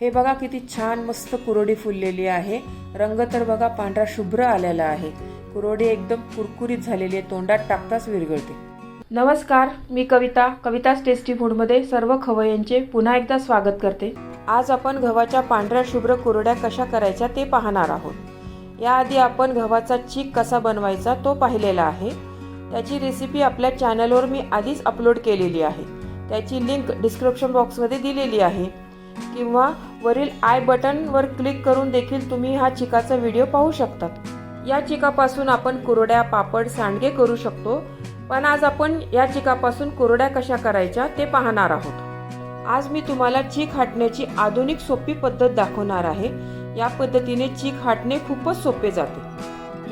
हे बघा किती छान मस्त कुरोडी फुललेली आहे. रंग तर बघा पांढरा शुभ्र आलेला आहे. कुरोडी एकदम कुरकुरीत झालेली आहे. तोंडात टाकताच विरघळते. नमस्कार मी कविता. कविताच टेस्टी फूडमध्ये सर्व खवय्यांचे पुन्हा एकदा स्वागत करते. आज आपण गव्हाच्या पांढऱ्या शुभ्र कुरड्या कशा करायच्या ते पाहणार आहोत. याआधी आपण गव्हाचा चीक कसा बनवायचा तो पाहिलेला आहे. त्याची रेसिपी आपल्या चॅनलवर मी आधीच अपलोड केलेली आहे. त्याची लिंक डिस्क्रिप्शन बॉक्समध्ये दिलेली आहे. किंवा वरील आय बटनवर क्लिक करून देखील तुम्ही हा चिकाचा व्हिडिओ पाहू शकतात. या चिकापासून आपण कुरड्या पापड सांडगे करू शकतो. पण आज आपण या चिकापासून कुरड्या कशा करायच्या ते पाहणार आहोत. आज मी तुम्हाला चीक हाटण्याची आधुनिक सोपी पद्धत दाखवणार आहे. या पद्धतीने चीक हाटणे खूपच सोपे जाते.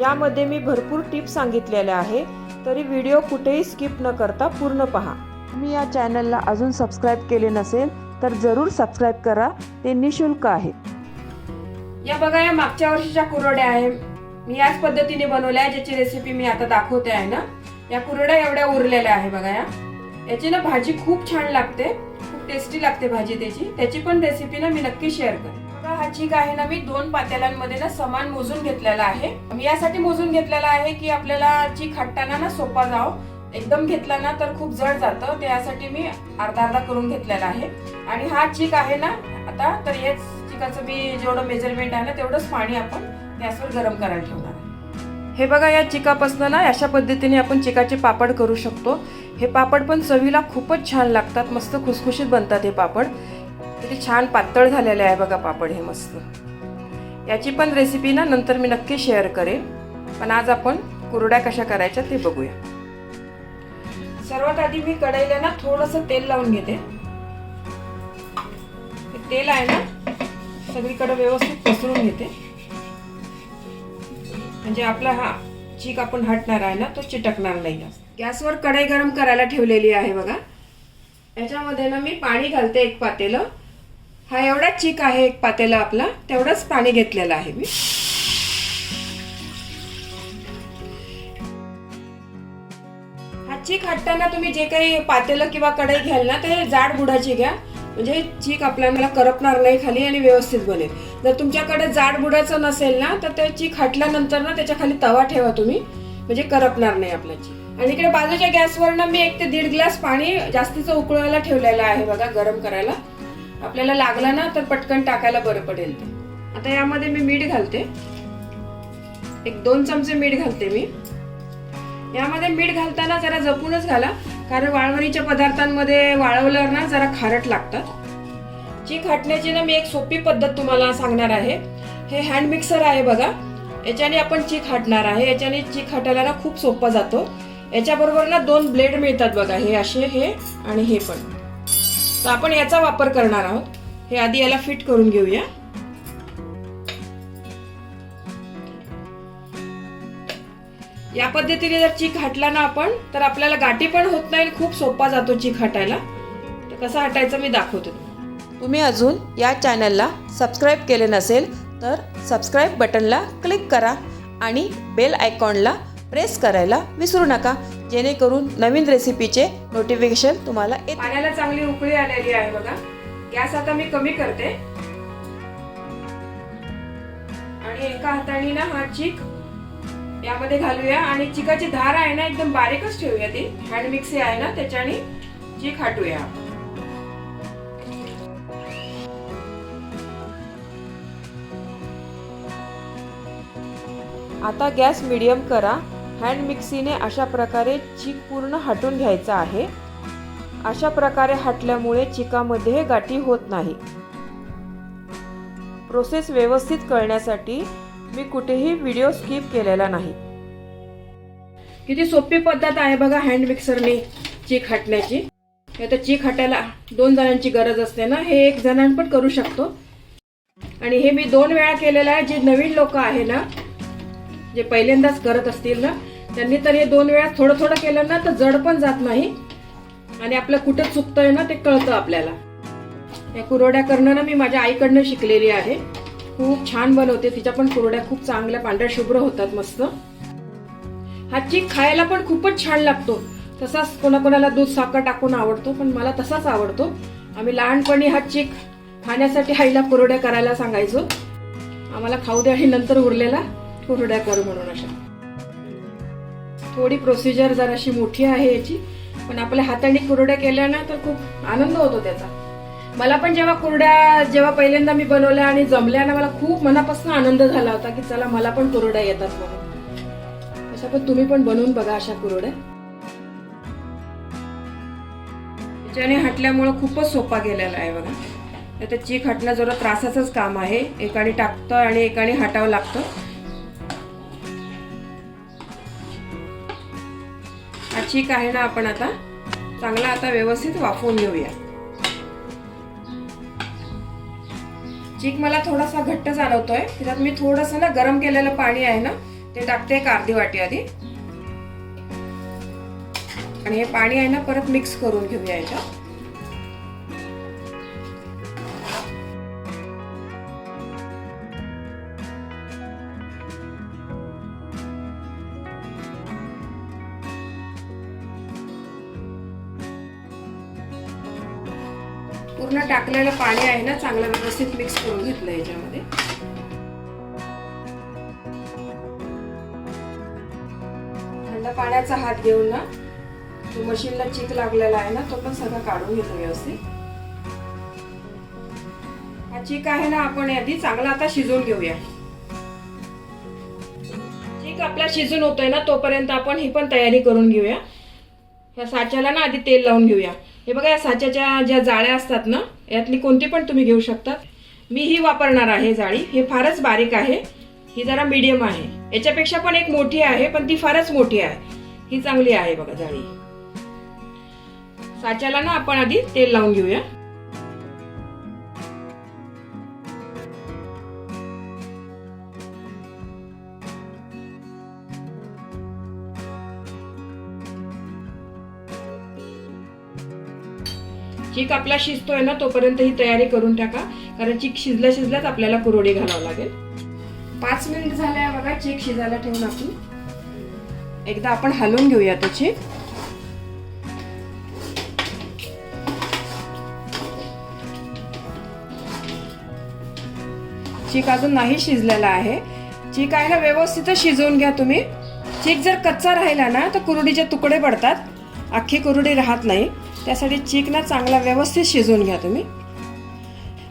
यामध्ये मी भरपूर टिप्स सांगितलेल्या आहे. तरी व्हिडिओ कुठेही स्किप न करता पूर्ण पहा. तुम्ही या चॅनलला अजून सबस्क्राईब केले नसेल तर जरूर सबस्क्राईब करा. ते निशुल्क आहे. या बघा या मागच्या वर्षीच्या कुरड्या आहे. मी याच पद्धतीने बनवल्या आहे ज्याची रेसिपी मी आता दाखवते आहे ना. या कुरड्या एवढ्या उरलेल्या आहे बघा या. याची ना भाजी खूप छान लागते. खूप टेस्टी लागते भाजी त्याची. त्याची पण रेसिपी ना मी नक्की शेअर करेन. बघा हा चीक आहे ना मी दोन पातेल्यांमध्ये ना समान मोजून घेतलेला आहे. मी यासाठी मोजून घेतलेला आहे की आपल्याला चीक हटताना ना सोपा जावं एकदम घेतला ना तर खूप जड जातं. त्यासाठी मी अर्धा अर्धा करून घेतलेला आहे. आणि हा चिक आहे ना आता तर हेच चिकाचं मी जेवढं मेजरमेंट आहे ना तेवढंच पाणी आपण गॅसवर गरम करायला ठेवणार हे बघा या चिकापासून ना अशा पद्धतीने आपण चिकाचे पापड करू शकतो. हे पापड पण चवीला खूपच छान लागतात. मस्त खुसखुशीत बनतात हे पापड. किती छान पातळ झालेले आहे बघा पापड हे मस्त. याची पण रेसिपी ना नंतर मी नक्की शेअर करेन. पण आज आपण कुरड्या कशा करायच्या ते बघूया. सर्वात आधी मी कढईला ना थोडंसं तेल लावून घेते. तेल आहे ना सगळीकडे व्यवस्थित पसरून घेते. म्हणजे आपला हा चीक आपण हटणार आहे ना तो चिटकणार नाही गॅसवर कढई गरम करायला ठेवलेली आहे बघा. याच्यामध्ये ना मी पाणी घालते एक पातेलं. हा एवढा चीक आहे एक पातेला आपला तेवढंच पाणी घेतलेलं आहे मी. चीक हटताना तुम्ही जे काही पातेलं किंवा कढई घ्याल ना ते जाड बुडाची घ्या. म्हणजे चीक आपल्याला करपणार नाही खाली आणि व्यवस्थित बनेल. जर तुमच्याकडे जाड बुडाचं नसेल ना तर ते चीक हटल्यानंतर ना त्याच्याखाली तवा ठेवा तुम्ही. म्हणजे करपणार नाही आपला चीक. आणि इकडे बाजूच्या गॅसवर ना मी एक ते दीड ग्लास पाणी जास्तीचं उकळायला ठेवलेलं आहे बघा गरम करायला. आपल्याला लागला ना तर पटकन टाकायला बरं पडेल ते. आता यामध्ये मी मीठ घालते. एक दोन चमचे मीठ घालते मी. यामध्ये मीठ घालताना जरा जपूनच घाला कारण वाळवणीच्या पदार्थांमध्ये वाळवल्यावर ना जरा खारट लागतात. चीख हटण्याची ना मी एक सोपी पद्धत तुम्हाला सांगणार आहे. हे हँड मिक्सर आहे बघा. याच्याने आपण चीक हटणार आहे. याच्याने चीक हटायला ना खूप सोपा जातो. याच्याबरोबर ना दोन ब्लेड मिळतात बघा. हे असे हे आणि हे पण. तर आपण याचा वापर करणार आहोत. हे आधी याला फिट करून घेऊया. या पद्धतीने जर चीक हटला ना आपण तर आपल्याला गाठी पण होत नाही खूप सोपा जातो चीक हटायला. तर कसा हटायचा मी दाखवते तुम्ही अजून या चॅनलला सबस्क्राईब केले नसेल तर सबस्क्राईब बटनला क्लिक करा आणि बेल आयकॉनला प्रेस करायला विसरू नका. जेणेकरून नवीन रेसिपीचे नोटिफिकेशन तुम्हाला येत पाण्याला चांगली उकळी आलेली आहे बघा. गॅस आता मी कमी करते. आणि एका हाताने ना हा चीक यामध्ये घालूया. आणि चिकाची धार आहे ना एकदम बारीकच ठेवूया ती. हँड मिक्सी आहे ना त्याच्याने चीक हाटूया आता गॅस मिडियम करा. हँड मिक्सीने अशा प्रकारे चीक पूर्ण हटून घ्यायचा आहे. अशा प्रकारे हटल्यामुळे चिकामध्ये गाठी होत नाही. प्रोसेस व्यवस्थित कळण्यासाठी मी कुठेही व्हिडिओ स्किप केलेला नाही. किती सोपी पद्धत आहे बघा हँड मिक्सरने चीक हटण्याची. आता चीक हटायला दोन जणांची गरज असते ना हे एक जणां पण करू शकतो. आणि हे मी दोन वेळा केलेलं आहे जे नवीन लोक आहे ना जे पहिल्यांदाच करत असतील ना त्यांनी तर हे दोन वेळा थोडं थोडं केलं ना तर जड पण जात नाही. आणि आपलं कुठं चुकतंय ना ते कळतं आपल्याला. या कुरवड्या करणं ना मी माझ्या आईकडनं शिकलेली आहे. खूप छान बनवते तिच्या पण कुरड्या खूप चांगल्या पांढऱ्या शुभ्र होतात मस्त. हा चीक खायला पण खूपच छान लागतो. तसाच कोणाकोणाला दूध साखर टाकून आवडतो पण मला तसाच आवडतो. आम्ही लहानपणी हा चीक खाण्यासाठी आईला कुरड्या करायला सांगायचो. आम्हाला खाऊ द्या आणि नंतर उरलेला कुरड्या करू म्हणून अशा. थोडी प्रोसिजर जराशी मोठी आहे याची पण आपल्या हाताने कुरड्या केल्या ना तर खूप आनंद होतो त्याचा. मला पण जेव्हा कुरड्या जेव्हा पहिल्यांदा मी बनवल्या आणि जमल्या ना मला खूप मनापासून आनंद झाला होता की चला मला पण कुरड्या येतात म्हणून. अशा पण तुम्ही पण बनवून बघा अशा कुरड्या. त्याच्याने हटल्यामुळं खूपच सोपा गेलेला आहे बघा. तर चीक हटणं जरा त्रासाचंच काम आहे. एकाने टाकतं आणि एकाने हटावं लागतं. हा चीक आहे ना आपण आता. चांगला आता व्यवस्थित वाफवून घेऊया. चीक मला थोडासा घट्ट जाणवतोय. त्याच्यात मी थोडस ना गरम केलेलं पाणी आहे ना ते टाकते एक अर्धी वाटी आधी. आणि हे पाणी आहे ना परत मिक्स करून घेऊया याच्यात. पूर्ण टाकलेलं पाणी आहे ना चांगलं व्यवस्थित मिक्स करून घेतलं याच्यामध्ये. आता पाण्याचा हात घेऊन ना जो मशीनला चिक लागलेला आहे ना तो पण सगळं काढून घेतो व्यवस्थित. हा चिक आहे ना आपण आधी चांगला आता शिजवून घेऊया. चिक आपला शिजून होतोय ना तोपर्यंत आपण ही पण तयारी करून घेऊया. ह्या साच्याला ना आधी तेल लावून घेऊया. हे बघा या साच्याच्या ज्या जाळ्या असतात ना यातली कोणती पण तुम्ही घेऊ शकतात मी ही वापरणार आहे जाळी. हे फारच बारीक आहे. ही जरा मीडियम आहे. याच्यापेक्षा पण एक मोठी आहे पण ती फारच मोठी आहे. ही चांगली आहे बघा जाळी. साच्याला ना आपण आधी तेल लावून घेऊया. चीक आपला शिजतोय ना तोपर्यंत ही तयारी करून टाका. कारण चीक शिजल्या शिजल्याच आपल्याला कुरोडी घालावं लागेल. पाच मिनिट झाल्या बघा चेक शिजायला ठेवून आपण. एकदा आपण हलवून घेऊया तो चेक. चीक अजून नाही शिजलेला आहे. चीक आहे ना व्यवस्थितच शिजवून घ्या तुम्ही. चीक जर कच्चा राहिला ना तर कुरडीचे तुकडे पडतात. अख्खी कुरडी राहत नाही. त्यासाठी चीक ना चांगला व्यवस्थित शिजवून घ्या तुम्ही.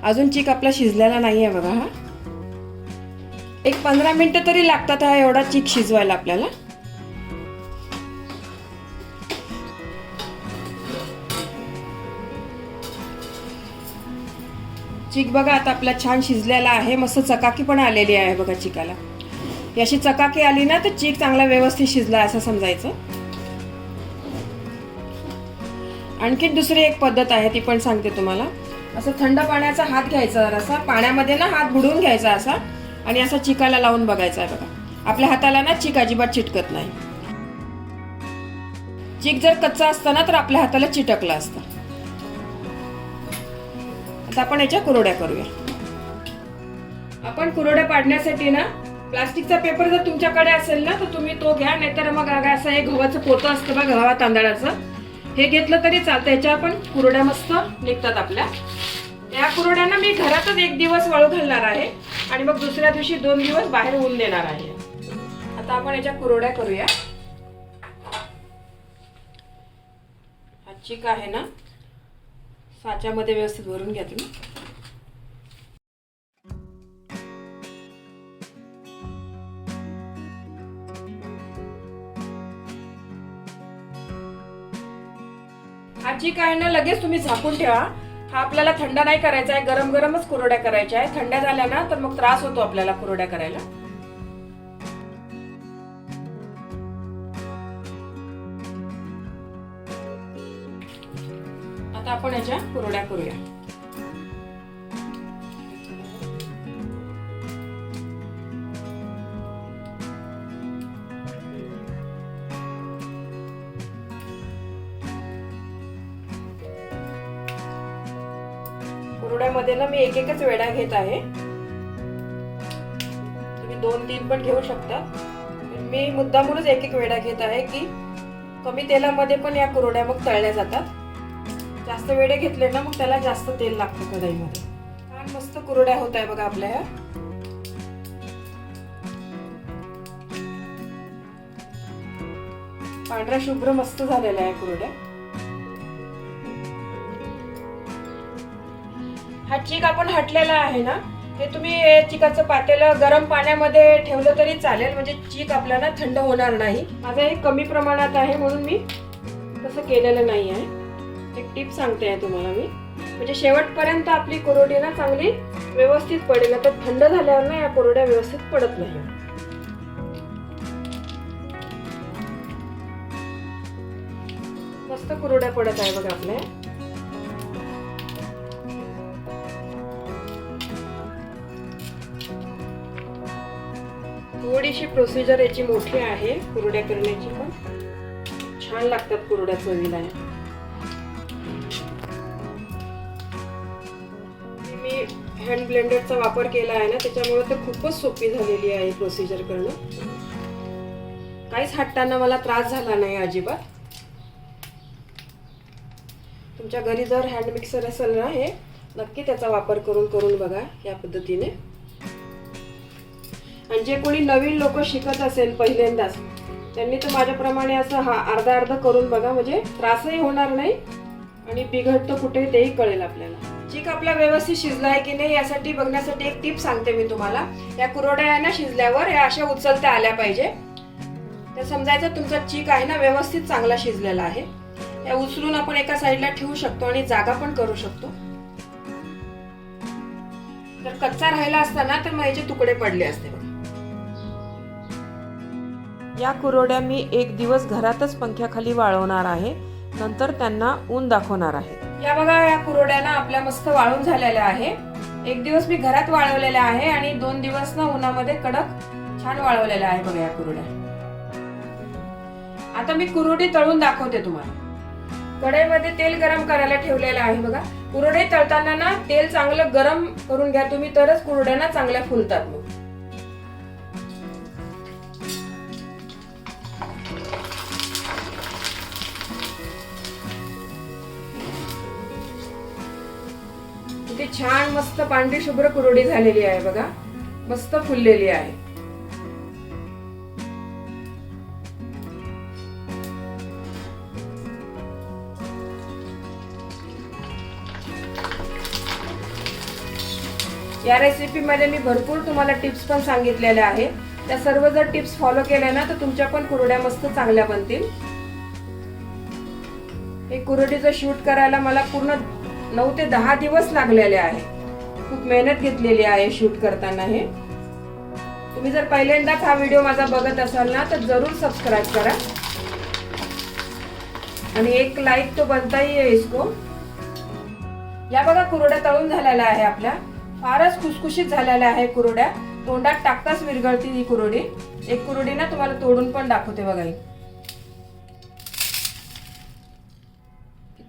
अजून चीक आपला शिजलेला नाही आहे बघा हा. एक पंधरा मिनिटं तरी लागतात हा एवढा चीक शिजवायला आपल्याला. चीक बघा आता आपला छान शिजलेला आहे. मस्त चकाकी पण आलेली आहे बघा चिकाला. अशी चकाकी आली ना तर चीक चांगला व्यवस्थित शिजला असं समजायचं. आणखी दुसरी एक पद्धत आहे ती पण सांगते तुम्हाला. असं थंड पाण्याचा हात घ्यायचा जरासा. पाण्यामध्ये ना हात बुडवून घ्यायचा असा. आणि असा चिकाला लावून बघायचा आहे बघा. आपल्या हाताला ना चिक अजिबात चिटकत नाही. चिक जर कच्चा असताना तर आपल्या हाताला चिटकला असतं. आता आपण याच्या कुरोड्या करूया. आपण कुरोड्या पाडण्यासाठी ना प्लास्टिकचा पेपर जर तुमच्याकडे असेल ना तर तुम्ही तो घ्या नाहीतर मग असं हे गव्हाचं पोतं असतं बघा गव्हा तांदळाचं. हे घेतलं तरी चालतं याच्या पण कुरड्या मस्त निघतात आपल्या. या कुरड्यांना मी घरातच एक दिवस वाळू घालणार आहे आणि मग दुसऱ्या दिवशी दोन दिवस बाहेर होऊन देणार आहे. आता आपण याच्या कुरड्या करूया. हा चिक आहे ना? साच्यामध्ये व्यवस्थित भरून घ्या तुम्ही. हा चिक आहे ना लगेच तुम्ही झाकून ठेवा. हा आपल्याला थंड नाही करायचा आहे गरम गरमच कुरड्या करायच्या आहे. थंड झाल्या ना तर मग त्रास होतो आपल्याला कुरड्या करायला. आता आपण याच्या कुरड्या करूया. कुरड्यामध्ये मी एक एकच वेडा घेत आहे. तुम्ही दोन तीन पण घेऊ शकता. मी मुद्दामूनच एक एक वेडा घेत आहे की कमी तेलामध्ये पण या कुरड्या मग तळल्या जातात. जास्त वेडे घेतले ना मग त्याला जास्त तेल लागतं कढईमध्ये. छान मस्त कुरड्या होत आहे बघा आपल्या ह्या. पांढऱ्या शुभ्र मस्त झालेल्या आहे कुरड्या. हा चीक आपण हटलेला आहे ना ते तुम्ही चिकाचं पातेलं गरम पाण्यामध्ये ठेवलं तरी चालेल म्हणजे चीक आपल्याला थंड होणार नाही. माझं हे कमी प्रमाणात आहे म्हणून मी तसं केलेलं नाही आहे. एक टिप सांगते आहे तुम्हाला मी. म्हणजे शेवटपर्यंत आपली कोरोडी ना चांगली व्यवस्थित पडेल तर थंड झाल्यावर ना या कोरोड्या व्यवस्थित पडत नाही. मस्त कुरोड्या पडत आहे बघा आपल्या. थोडीशी प्रोसिजर याची मोठी आहे. कुरड्या करण्याची पण. छान लागतात कुरड्या चवीला. मी हँड ब्लेंडरचा वापर केला आहे ना त्याच्यामुळे तर खूपच सोपी झालेली आहे प्रोसिजर करणं. काहीच हटताना मला त्रास झाला नाही अजिबात. तुमच्या घरी जर हँड मिक्सर असेल ना हे नक्की त्याचा वापर करून करून बघा या पद्धतीने. आणि जे कोणी नवीन लोक शिकत असेल पहिल्यांदाच त्यांनी तर माझ्याप्रमाणे असं हा अर्धा अर्धा करून बघा म्हणजे त्रासही होणार नाही आणि बिघडतं कुठे तेही कळेल आपल्याला. चीक आपला व्यवस्थित शिजला आहे की नाही यासाठी बघण्यासाठी एक टिप सांगते मी तुम्हाला. या कुरोड्या ना शिजल्यावर या अशा उचलत्या आल्या पाहिजे. तर समजायचं तुमचा चीक आहे ना व्यवस्थित चांगला शिजलेला आहे. या उचलून आपण एका साईडला ठेवू शकतो आणि जागा पण करू शकतो. तर कच्चा राहिला असताना तर मग याचे तुकडे पडले असते बघा. या कुरोड्या मी एक दिवस घरातच पंख्याखाली वाळवणार आहे. नंतर त्यांना ऊन दाखवणार आहे. या बघा या कुरोड्याना आपल्या मस्त वाळून झालेल्या आहे. एक दिवस मी घरात वाळवलेल्या आहे आणि दोन दिवस ना उन्हामध्ये कडक छान वाळवलेल्या आहे बघा या कुरोड्या. आता मी कुरोडी तळून दाखवते तुम्हाला. कढईमध्ये तेल गरम करायला ठेवलेलं आहे बघा. कुरोडे तळताना ना तेल चांगलं गरम करून घ्या तुम्ही तरच कुरोड्यांना चांगल्या फुलतात मग. छान मस्त पांढरी शुभ्र कुरडी झालेली आहे बघा. मस्त फुललेली आहे. या रेसिपीमध्ये मी भरपूर तुम्हाला टिप्स पण सांगितलेल्या आहेत. त्या सर्व जर टिप्स फॉलो केल्या ना तर तुमच्या पण कुरड्या मस्त चांगल्या बनतील. हे कुरडीचं शूट करायला मला पूर्ण नऊ ते दहा दिवस लागलेले आहे. खूप मेहनत घेतलेली आहे शूट करताना हे. तुम्ही जर पहिल्यांदाच हा व्हिडिओ माझा बघत असाल ना तर जरूर सबस्क्राईब करा. आणि एक लाईक तो बनता ही इसको. या बघा कुरड्या तळून झालेल्या आहे आपल्या. फारच खुसखुशीत झालेल्या आहे कुरड्या. तोंडात टाकताच विरघळती ही कुरडी. एक कुरडी ना तुम्हाला तोडून पण दाखवते बघा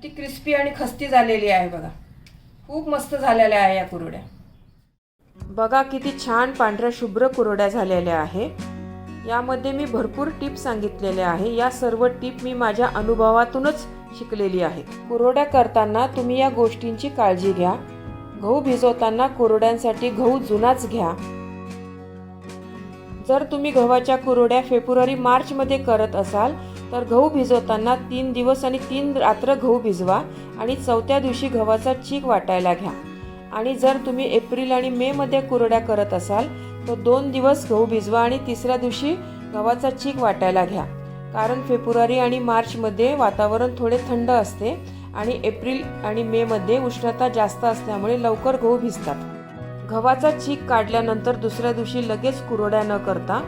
ती क्रिस्पी आणि खस्ती झालेली आहे बघा. खूप मस्त झालेल्या आहे या कुरड्या. बघा किती छान पांढऱ्या शुभ्र कुरड्या झालेल्या आहे. यामध्ये मी भरपूर टिप सांगितलेल्या आहे. या सर्व टिप मी माझ्या अनुभवातूनच शिकलेली आहे. कुरड्या करताना तुम्ही या गोष्टींची काळजी घ्या. गहू भिजवताना कुरड्यांसाठी गहू जुनाच घ्या. जर तुम्ही गव्हाच्या कुरड्या फेब्रुवारी मार्चमध्ये करत असाल तर गहू भिजवताना तीन दिवस आणि तीन रात्र गहू भिजवा आणि चौथ्या दिवशी गव्हाचा चीक वाटायला घ्या. आणि जर तुम्ही एप्रिल आणि मे मध्ये कुरड्या करत असाल तर दोन दिवस गहू भिजवा आणि तिसऱ्या दिवशी गव्हाचा चीक वाटायला घ्या. कारण फेब्रुवारी आणि मार्चमध्ये वातावरण थोडे थंड असते आणि एप्रिल आणि मे मध्ये उष्णता जास्त असल्यामुळे लवकर गहू भिजतात. गव्हाचा चीक काढल्यानंतर दुसऱ्या दिवशी लगेच कुरड्या न करता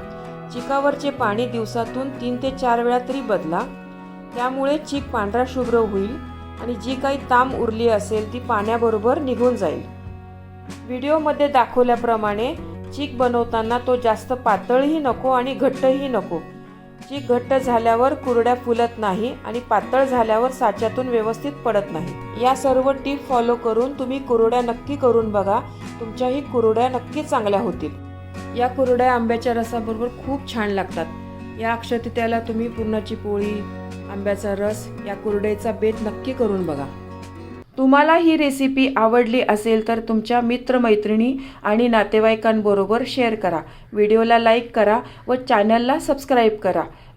चिकावरचे पाणी दिवसातून तीन ते चार वेळा तरी बदला. त्यामुळे चीक पांढरा शुभ्र होईल आणि जी काही ताम उरली असेल ती पाण्याबरोबर निघून जाईल. व्हिडिओमध्ये दाखवल्याप्रमाणे चीक बनवताना तो जास्त पातळही नको आणि घट्टही नको. चीक घट्ट झाल्यावर कुरड्या फुलत नाही आणि पातळ झाल्यावर साच्यातून व्यवस्थित पडत नाही. या सर्व टीप फॉलो करून तुम्ही कुरड्या नक्की करून बघा. तुमच्याही कुरड्या नक्की चांगल्या होतील. या कुरड्या आंब्याच्या रसाबरोबर खूप छान लागतात. या अक्षतित्याला तुम्ही पुरणाची पोळी आंब्याचा रस या कुरड्याचा बेत नक्की करून बघा. तुम्हाला ही रेसिपी आवडली असेल तर तुमच्या मित्रमैत्रिणी आणि नातेवाईकांबरोबर शेअर करा. व्हिडिओला लाईक करा व चॅनलला सबस्क्राईब करा.